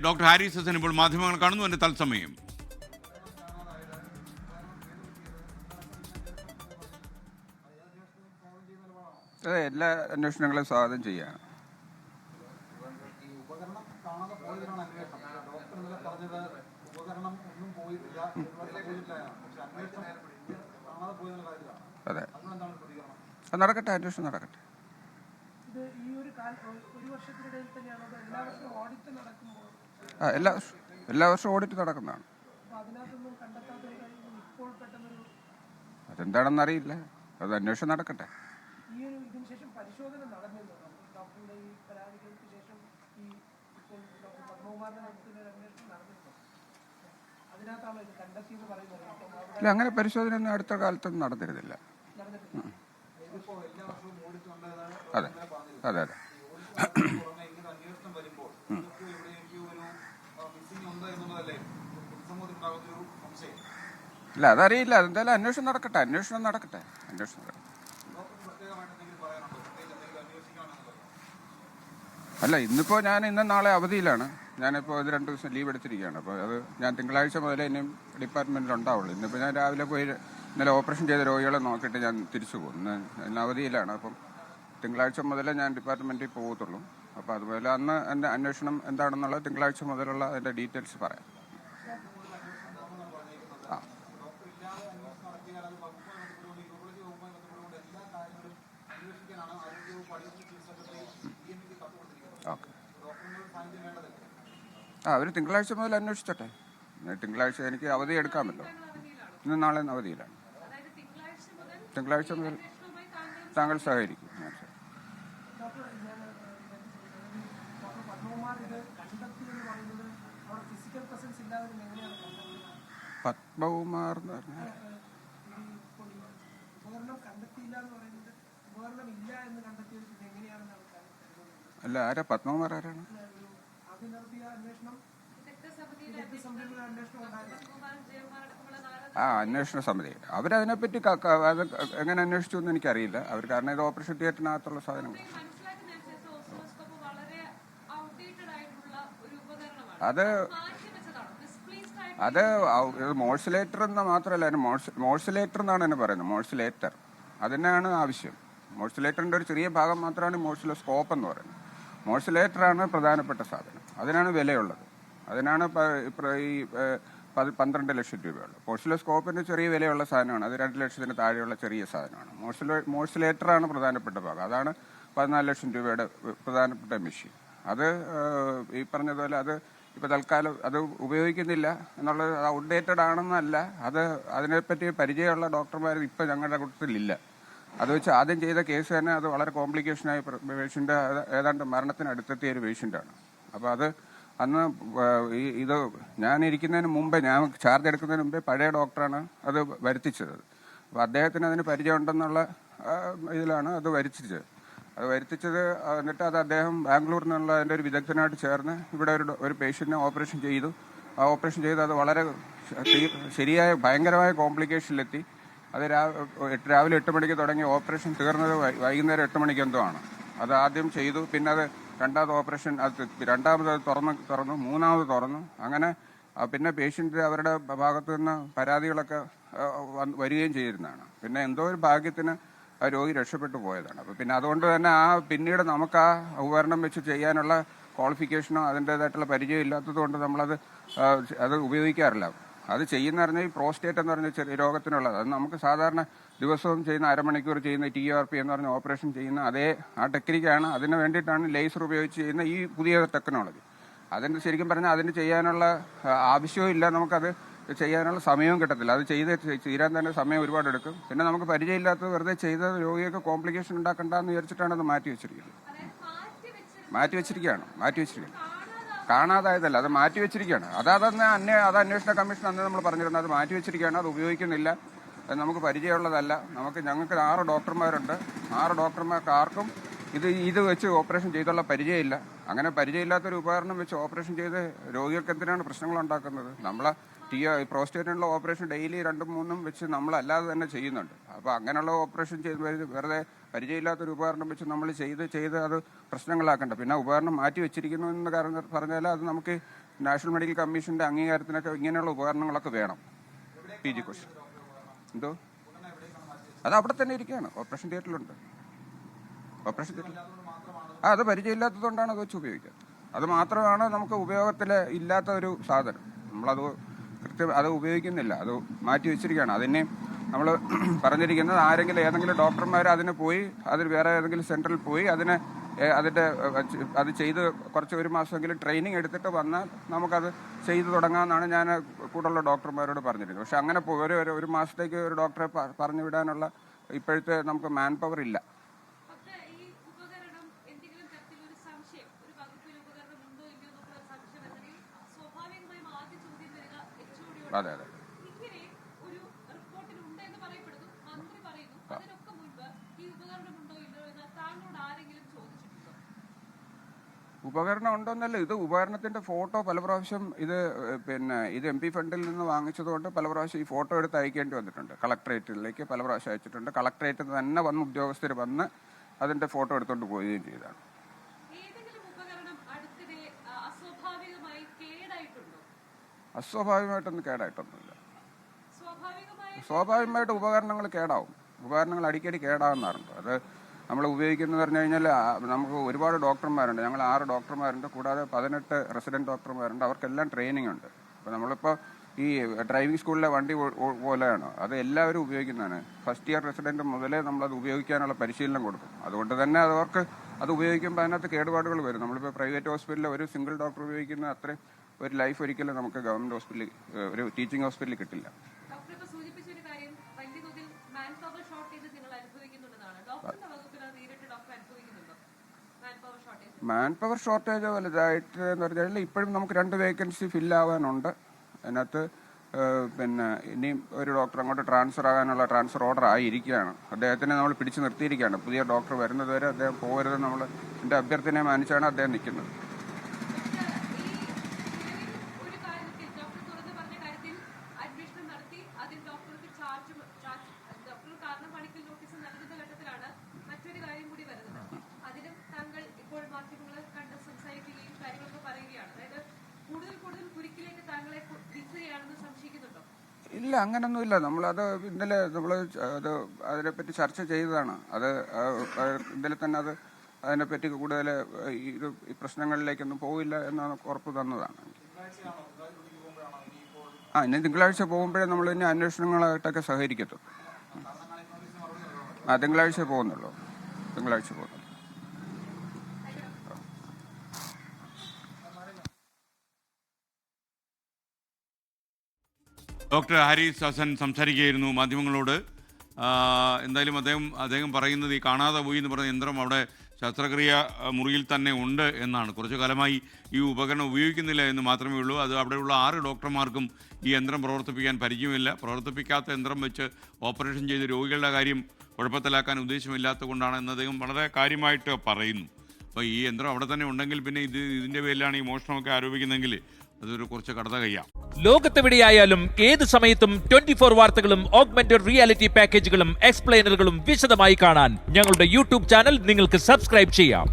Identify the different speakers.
Speaker 1: Doctor Haris Hasan ഇപ്പോൾ മാധ്യമങ്ങൾ കാണുന്നു എന്റെ തത്സമയം.
Speaker 2: അതെ എല്ലാ അന്വേഷണങ്ങളും സ്വാഗതം
Speaker 3: കാണാതെ
Speaker 2: അതെ. അത് നടക്കട്ടെ അന്വേഷണം നടക്കട്ടെ.
Speaker 4: ഇത് ഈ ഒരു കാലം ഒരു വർഷത്തിനിടയിൽ തന്നെയാണ് അതോ എല്ലാ വർഷവും ഓഡിറ്റ്
Speaker 2: എല്ലാ എല്ലാ വർഷവും ഓഡിറ്റ് നടക്കുന്നതാണ്. അതെന്താണെന്നറിയില്ല അത് അന്വേഷണം നടക്കട്ടെ. ഇല്ല അങ്ങനെ പരിശോധന ഒന്നും അടുത്ത കാലത്തൊന്നും നടന്നിരുന്നില്ല. അതെ അതെ അതെ. ഇല്ല അതറിയില്ല. എന്തായാലും അന്വേഷണം നടക്കട്ടെ അന്വേഷണം നടക്കട്ടെ. അന്വേഷണം അല്ല ഇന്നിപ്പോൾ ഞാൻ ഇന്നും നാളെ അവധിയിലാണ്. ഞാനിപ്പോൾ ഇത് രണ്ട് ദിവസം ലീവ് എടുത്തിരിക്കുകയാണ്. അപ്പോൾ അത് ഞാൻ തിങ്കളാഴ്ച മുതലേ ഇനിയും ഡിപ്പാർട്ട്മെന്റിൽ ഉണ്ടാവുള്ളൂ. ഇന്നിപ്പോൾ ഞാൻ രാവിലെ പോയി ഇന്നലെ ഓപ്പറേഷൻ ചെയ്ത രോഗികളെ നോക്കിയിട്ട് ഞാൻ തിരിച്ചു പോകും. ഇന്ന് ഇന്ന് അവധിയിലാണ്. അപ്പം തിങ്കളാഴ്ച മുതലേ ഞാൻ ഡിപ്പാർട്ട്മെന്റിൽ പോകത്തുള്ളൂ. അപ്പോൾ അതുപോലെ അന്ന് എന്റെ അന്വേഷണം എന്താണെന്നുള്ളത് തിങ്കളാഴ്ച മുതലുള്ള അതിന്റെ ഡീറ്റെയിൽസ് പറയാം. ആ അവർ തിങ്കളാഴ്ച മുതൽ അന്വേഷിച്ചോട്ടെ. തിങ്കളാഴ്ച എനിക്ക് അവധി എടുക്കാമല്ലോ. ഇന്ന് നാളെ അവധിയിലാണ്. തിങ്കളാഴ്ച മുതൽ താങ്കൾ സഹകരിക്കും.
Speaker 4: പത്മകുമാർ
Speaker 2: എന്ന് പറഞ്ഞാൽ അല്ല ആരാ? പത്മകുമാർ ആരാണ്? ആ അന്വേഷണ സമിതി. അവരതിനെപ്പറ്റി അത് എങ്ങനെ അന്വേഷിച്ചു എന്ന് എനിക്കറിയില്ല. അവർ കാരണം ഇത് ഓപ്പറേഷൻ തിയേറ്ററിനകത്തുള്ള സാധനങ്ങൾ.
Speaker 5: മനസ്സിലാക്കുന്നതനുസരിച്ച് ഓസിലോസ്കോപ്പ് വളരെ ഔട്ട്ഡേറ്റഡ് ആയിട്ടുള്ള ഒരു ഉപകരണമാണ്.
Speaker 2: അത് അത് മോഴ്സിലേറ്റർ എന്ന് മാത്രമല്ല മോഴ്സിലേറ്റർ എന്നാണ് എന്നെ പറയുന്നത്. മോഴ്സിലേറ്റർ. അതിനാണ് ആവശ്യം. മോഴ്സിലേറ്ററിന്റെ ഒരു ചെറിയ ഭാഗം മാത്രമാണ് മോഴ്സിലോസ്കോപ്പ് എന്ന് പറയുന്നത്. മോഴ്സിലേറ്ററാണ് പ്രധാനപ്പെട്ട സാധനം. അതിനാണ് വിലയുള്ളത്. അതിനാണ് ഈ പന്ത്രണ്ട് ലക്ഷം രൂപയുള്ളത്. മോഴ്സിലോസ്കോപ്പിന് ചെറിയ വിലയുള്ള സാധനമാണ്. അത് രണ്ട് ലക്ഷത്തിന് താഴെയുള്ള ചെറിയ സാധനമാണ്. മോഴ്സിലോ മോഴ്സിലേറ്ററാണ് പ്രധാനപ്പെട്ട ഭാഗം. അതാണ് പതിനാല് ലക്ഷം രൂപയുടെ പ്രധാനപ്പെട്ട മെഷീൻ. അത് ഈ പറഞ്ഞതുപോലെ അത് ഇപ്പോൾ തൽക്കാലം അത് ഉപയോഗിക്കുന്നില്ല എന്നുള്ളത് ഔട്ട്ഡേറ്റഡ് ആണെന്നല്ല. അത് അതിനെപ്പറ്റി പരിചയമുള്ള ഡോക്ടർമാർ ഇപ്പോൾ ഞങ്ങളുടെ കൂട്ടത്തിലില്ല. അത് വെച്ച് ആദ്യം ചെയ്ത കേസ് തന്നെ അത് വളരെ കോംപ്ലിക്കേഷനായി പേഷ്യന്റ് ഏതാണ്ട് മരണത്തിന് അടുത്തെത്തിയ ഒരു പേഷ്യന്റാണ്. അപ്പൊ അത് അന്ന് ഈ ഇത് ഞാൻ ഇരിക്കുന്നതിന് മുമ്പേ ഞാൻ ചാർജ് എടുക്കുന്നതിന് മുമ്പേ പഴയ ഡോക്ടറാണ് അത് വരുത്തിച്ചത്. അപ്പൊ അദ്ദേഹത്തിന് അതിന് പരിചയമുണ്ടെന്നുള്ള ഇതിലാണ് അത് വരുത്തിച്ചത്. അത് വരുത്തിച്ചത് എന്നിട്ട് അത് അദ്ദേഹം ബാംഗ്ലൂരിൽ നിന്നുള്ള അതിന്റെ ഒരു വിദഗ്ധനായിട്ട് ചേർന്ന് ഇവിടെ ഒരു ഒരു പേഷ്യന്റിനെ ഓപ്പറേഷൻ ചെയ്തു. ആ ഓപ്പറേഷൻ ചെയ്ത് അത് വളരെ ശരിയായ ഭയങ്കരമായ കോംപ്ലിക്കേഷനിലെത്തി. അത് രാവിലെ എട്ട് മണിക്ക് തുടങ്ങി ഓപ്പറേഷൻ തീർന്നത് വൈകുന്നേരം എട്ട് മണിക്ക് എന്തോ ആണ്. അത് ആദ്യം ചെയ്തു. പിന്നെ അത് രണ്ടാമത് ഓപ്പറേഷൻ അത് രണ്ടാമത് അത് തുറന്ന് തുറന്നു. മൂന്നാമത് തുറന്നു. അങ്ങനെ പിന്നെ പേഷ്യന്റ് അവരുടെ ഭാഗത്തു നിന്ന് പരാതികളൊക്കെ വരികയും ചെയ്തിരുന്നതാണ്. പിന്നെ എന്തോ ഒരു ഭാഗ്യത്തിന് ആ രോഗി രക്ഷപ്പെട്ടു പോയതാണ്. അപ്പോൾ പിന്നെ അതുകൊണ്ട് തന്നെ ആ പിന്നീട് നമുക്ക് ആ ഉപകരണം വെച്ച് ചെയ്യാനുള്ള ക്വാളിഫിക്കേഷനോ അതിന്റെതായിട്ടുള്ള പരിചയം ഇല്ലാത്തത് കൊണ്ട് നമ്മളത് അത് ഉപയോഗിക്കാറില്ല. അത് ചെയ്യുന്ന പറഞ്ഞാൽ ഈ പ്രോസ്റ്റേറ്റ് എന്ന് പറഞ്ഞ ചെറിയ രോഗത്തിനുള്ളത്. അത് നമുക്ക് സാധാരണ ദിവസവും ചെയ്യുന്ന അരമണിക്കൂർ ചെയ്യുന്ന ടി ആർ പി എന്ന് പറഞ്ഞ ഓപ്പറേഷൻ ചെയ്യുന്ന അതേ ആ ടെക്നിക്കാണ് അതിന് വേണ്ടിയിട്ടാണ് ലേസർ ഉപയോഗിച്ച് ചെയ്യുന്ന ഈ പുതിയ ടെക്നോളജി അതിന് ശരിക്കും പറഞ്ഞാൽ അതിന് ചെയ്യാനുള്ള ആവശ്യവും ഇല്ല. നമുക്കത് ചെയ്യാനുള്ള സമയവും കിട്ടത്തില്ല. അത് ചെയ്ത് തീരാൻ തന്നെ സമയം ഒരുപാട് എടുക്കും. പിന്നെ നമുക്ക് പരിചയമില്ലാത്തത് വെറുതെ ചെയ്ത രോഗിയൊക്കെ കോംപ്ലിക്കേഷൻ ഉണ്ടാക്കണ്ടെന്ന് വിചാരിച്ചിട്ടാണ് അത് മാറ്റി വെച്ചിരിക്കുന്നത്.
Speaker 5: മാറ്റി
Speaker 2: വെച്ചിരിക്കുകയാണ്. മാറ്റി വെച്ചിരിക്കുകയാണ് കാണാതായതല്ല അത് മാറ്റി വെച്ചിരിക്കുകയാണ്. അത് അതന്ന് അന്വേ അത് അന്വേഷണ കമ്മീഷൻ അന്ന് നമ്മൾ പറഞ്ഞിരുന്നത് അത് മാറ്റി വെച്ചിരിക്കുകയാണ് അത് ഉപയോഗിക്കുന്നില്ല. നമുക്ക് പരിചയമുള്ളതല്ല. നമുക്ക് ഞങ്ങൾക്ക് ആറ് ഡോക്ടർമാരുണ്ട്. ആറ് ഡോക്ടർമാർക്ക് ആർക്കും ഇത് ഇത് വെച്ച് ഓപ്പറേഷൻ ചെയ്തുള്ള പരിചയമില്ല. അങ്ങനെ പരിചയമില്ലാത്തൊരു ഉപകരണം വെച്ച് ഓപ്പറേഷൻ ചെയ്ത് രോഗികൾക്ക് എന്തിനാണ് പ്രശ്നങ്ങൾ ഉണ്ടാക്കുന്നത്. നമ്മളെ ടി പ്രോസ്റ്റേറ്റിനുള്ള ഓപ്പറേഷൻ ഡെയിലി രണ്ടും മൂന്നും വെച്ച് നമ്മളല്ലാതെ തന്നെ ചെയ്യുന്നുണ്ട്. അപ്പോൾ അങ്ങനെയുള്ള ഓപ്പറേഷൻ ചെയ്ത് വെറുതെ- പരിചയമില്ലാത്ത ഒരു ഉപകരണം വെച്ച് നമ്മൾ ചെയ്ത് ചെയ്ത് അത് പ്രശ്നങ്ങളാക്കണ്ട. പിന്നെ ഉപകരണം മാറ്റി വെച്ചിരിക്കുന്നു എന്ന് കാരണം പറഞ്ഞാൽ അത് നമുക്ക് നാഷണൽ മെഡിക്കൽ കമ്മീഷന്റെ അംഗീകാരത്തിനൊക്കെ ഇങ്ങനെയുള്ള ഉപകരണങ്ങളൊക്കെ വേണം. പി ജി കോഷൻ എന്തോ? അത് അവിടെ തന്നെ ഇരിക്കുകയാണ്. ഓപ്പറേഷൻ തിയേറ്ററിലുണ്ട്. ഓപ്പറേഷൻ തിയേറ്ററിൽ. ആ അത് പരിചയമില്ലാത്തതുകൊണ്ടാണ് അത് വെച്ച് ഉപയോഗിക്കുന്നത് അത് മാത്രമാണ് നമുക്ക് ഉപയോഗത്തിൽ ഇല്ലാത്ത ഒരു സാധനം. നമ്മളത് കൃത്യം അത് ഉപയോഗിക്കുന്നില്ല. അത് മാറ്റി വെച്ചിരിക്കുകയാണ്. അതിനെ നമ്മൾ പറഞ്ഞിരിക്കുന്നത് ആരെങ്കിലും ഏതെങ്കിലും ഡോക്ടർമാർ അതിന് പോയി അതിന് വേറെ ഏതെങ്കിലും സെന്ററിൽ പോയി അതിനെ അതിന്റെ അത് ചെയ്ത് കുറച്ച് ഒരു മാസമെങ്കിലും ട്രെയിനിങ് എടുത്തിട്ട് വന്നാൽ നമുക്കത് ചെയ്തു തുടങ്ങാമെന്നാണ് ഞാൻ കൂടുതലുള്ള ഡോക്ടർമാരോട് പറഞ്ഞിരുന്നത് പക്ഷെ അങ്ങനെ ഒരു- ഒരു മാസത്തേക്ക് ഒരു ഡോക്ടറെ പറഞ്ഞു വിടാനുള്ള ഇപ്പോഴത്തെ നമുക്ക് മാൻ പവർ ഇല്ല
Speaker 5: പക്ഷേ ഈ ഉപകരണം എന്തെങ്കിലും തരത്തിലൊരു സംശയം ഒരു വകുപ്പിൽ ഉപകരണം ഉണ്ടോ ഇല്ലയോ എന്നൊക്കെ സംശയം വരുന്നെങ്കിൽ സ്വാഭാവികമായും ആദ്യ ചോദ്യം വരിക എച്ച്
Speaker 2: അതെ അതെ
Speaker 5: ഇങ്ങനെ ഒരു റിപ്പോർട്ടിൽ ഉണ്ട് എന്ന് പറയപ്പെടുന്നു മന്ത്രി പറയുന്നു അതിനൊക്കെ അതെ ഉപകരണം ചോദിച്ചിട്ടുണ്ടോ?
Speaker 2: ഉപകരണം ഉണ്ടോന്നല്ല ഇത് ഉപകരണത്തിന്റെ ഫോട്ടോ പല പ്രാവശ്യം ഇത് പിന്നെ ഇത് എം പി ഫണ്ടിൽ നിന്ന് വാങ്ങിച്ചതുകൊണ്ട് പല പ്രാവശ്യം ഈ ഫോട്ടോ എടുത്ത് അയക്കേണ്ടി വന്നിട്ടുണ്ട്. കളക്ടറേറ്റിലേക്ക് പല പ്രാവശ്യം അയച്ചിട്ടുണ്ട്. കളക്ടറേറ്റിൽ തന്നെ വന്ന് ഉദ്യോഗസ്ഥർ വന്ന് അതിന്റെ ഫോട്ടോ എടുത്തുകൊണ്ട് പോവുകയും ചെയ്തതാണ്
Speaker 5: ഏതെങ്കിലും ഉപകരണം അടുത്തിടെ ആ, അസ്വാഭാവികമായി കേടായിട്ടുണ്ടോ
Speaker 2: അസ്വാഭാവികമായിട്ടൊന്നും കേടായിട്ടൊന്നുമില്ല.
Speaker 5: സ്വാഭാവികമായി
Speaker 2: സ്വാഭാവികമായിട്ട് ഉപകരണങ്ങൾ കേടാവും. ഉപകരണങ്ങൾ അടിക്കടി കേടാവുന്നതാറുണ്ട് അത് നമ്മൾ ഉപയോഗിക്കുന്നത് പറഞ്ഞു കഴിഞ്ഞാൽ നമുക്ക് ഒരുപാട് ഡോക്ടർമാരുണ്ട്. ഞങ്ങൾ ആറ് ഡോക്ടർമാരുണ്ട്. കൂടാതെ പതിനെട്ട് റെസിഡന്റ് ഡോക്ടർമാരുണ്ട്. അവർക്കെല്ലാം ട്രെയിനിങ് ഉണ്ട് അപ്പോൾ നമ്മളിപ്പോൾ ഈ ഡ്രൈവിംഗ് സ്കൂളിലെ വണ്ടി പോലെയാണ്. അത് എല്ലാവരും ഉപയോഗിക്കുന്നതാണ്. ഫസ്റ്റ് ഇയർ റെസിഡന്റ് മുതലേ നമ്മളത് ഉപയോഗിക്കാനുള്ള പരിശീലനം കൊടുക്കും. അതുകൊണ്ട് തന്നെ അവർക്ക് അത് ഉപയോഗിക്കുമ്പോൾ അതിനകത്ത് കേടുപാടുകൾ വരും. നമ്മളിപ്പോൾ പ്രൈവറ്റ് ഹോസ്പിറ്റലിൽ ഒരു സിംഗിൾ ഡോക്ടർ ഉപയോഗിക്കുന്ന അത്രയും ഒരു ലൈഫ് ഒരിക്കലും നമുക്ക് ഗവൺമെന്റ് ഹോസ്പിറ്റലിൽ ഒരു ടീച്ചിങ് ഹോസ്പിറ്റലിൽ കിട്ടില്ല.
Speaker 5: മാൻ പവർ ഷോർട്ടേജ്
Speaker 2: വലുതായിട്ട് എന്ന് പറഞ്ഞാൽ ഇപ്പോഴും നമുക്ക് രണ്ട് വേക്കൻസി ഫില്ലാവാനുണ്ട് അതിനകത്ത് പിന്നെ ഇനിയും ഒരു ഡോക്ടർ അങ്ങോട്ട് ട്രാൻസ്ഫർ ആകാനുള്ള ട്രാൻസ്ഫർ ഓർഡർ ആയിരിക്കുകയാണ്. അദ്ദേഹത്തിനെ നമ്മൾ പിടിച്ചു നിർത്തിയിരിക്കുകയാണ്. പുതിയ ഡോക്ടർ വരുന്നതുവരെ അദ്ദേഹം പോകരുത് നമ്മൾ എന്റെ അഭ്യർത്ഥനയെ മാനിച്ചാണ് അദ്ദേഹം നിൽക്കുന്നത്. ഇല്ല അങ്ങനൊന്നുമില്ല. നമ്മളത് ഇന്നലെ നമ്മൾ അത് അതിനെപ്പറ്റി ചർച്ച ചെയ്തതാണ്. അത് ഇന്നലെ തന്നെ അത് അതിനെപ്പറ്റി കൂടുതൽ ഇത് ഈ പ്രശ്നങ്ങളിലേക്കൊന്നും പോവില്ല എന്നാണ് ഉറപ്പ് തന്നതാണ്. ആ ഇനി തിങ്കളാഴ്ച പോകുമ്പോഴേ നമ്മൾ ഇനി അന്വേഷണങ്ങളായിട്ടൊക്കെ സഹകരിക്കത്തുള്ളൂ. ആ തിങ്കളാഴ്ച പോകുന്നുള്ളൂ. തിങ്കളാഴ്ച പോകുന്നുള്ളൂ
Speaker 1: ഡോക്ടർ ഹാരിസ് ഹസൻ സംസാരിക്കുകയായിരുന്നു മാധ്യമങ്ങളോട്. എന്തായാലും അദ്ദേഹം അദ്ദേഹം പറയുന്നത് ഈ കാണാതെ പോയി എന്ന് പറഞ്ഞ യന്ത്രം അവിടെ ശസ്ത്രക്രിയ മുറിയിൽ തന്നെ ഉണ്ട് എന്നാണ്. കുറച്ചു കാലമായി ഈ ഉപകരണം ഉപയോഗിക്കുന്നില്ല എന്ന് മാത്രമേ ഉള്ളൂ. അത് അവിടെയുള്ള ആറ് ഡോക്ടർമാർക്കും ഈ യന്ത്രം പ്രവർത്തിപ്പിക്കാൻ പരിചയമില്ല. പ്രവർത്തിപ്പിക്കാത്ത യന്ത്രം വെച്ച് ഓപ്പറേഷൻ ചെയ്ത് രോഗികളുടെ കാര്യം കുഴപ്പത്തിലാക്കാൻ ഉദ്ദേശമില്ലാത്ത കൊണ്ടാണ് എന്ന് അദ്ദേഹം വളരെ കാര്യമായിട്ട് പറയുന്നു. അപ്പോൾ ഈ യന്ത്രം അവിടെ തന്നെ ഉണ്ടെങ്കിൽ പിന്നെ ഇത് ഇതിന്റെ പേരിലാണ് ഈ മോഷണമൊക്കെ ആരോപിക്കുന്നതെങ്കിൽ അതൊരു കുറച്ച് കടത കയ്യാം.
Speaker 6: ലോകത്തെവിടെയായാലും ഏത് സമയത്തും ട്വന്റി ഫോർ വാർത്തകളും ഓഗ്മെന്റഡ് റിയാലിറ്റി പാക്കേജുകളും എക്സ്പ്ലെയിനറുകളും വിശദമായി കാണാൻ ഞങ്ങളുടെ യൂട്യൂബ് ചാനൽ നിങ്ങൾക്ക് സബ്സ്ക്രൈബ് ചെയ്യാം.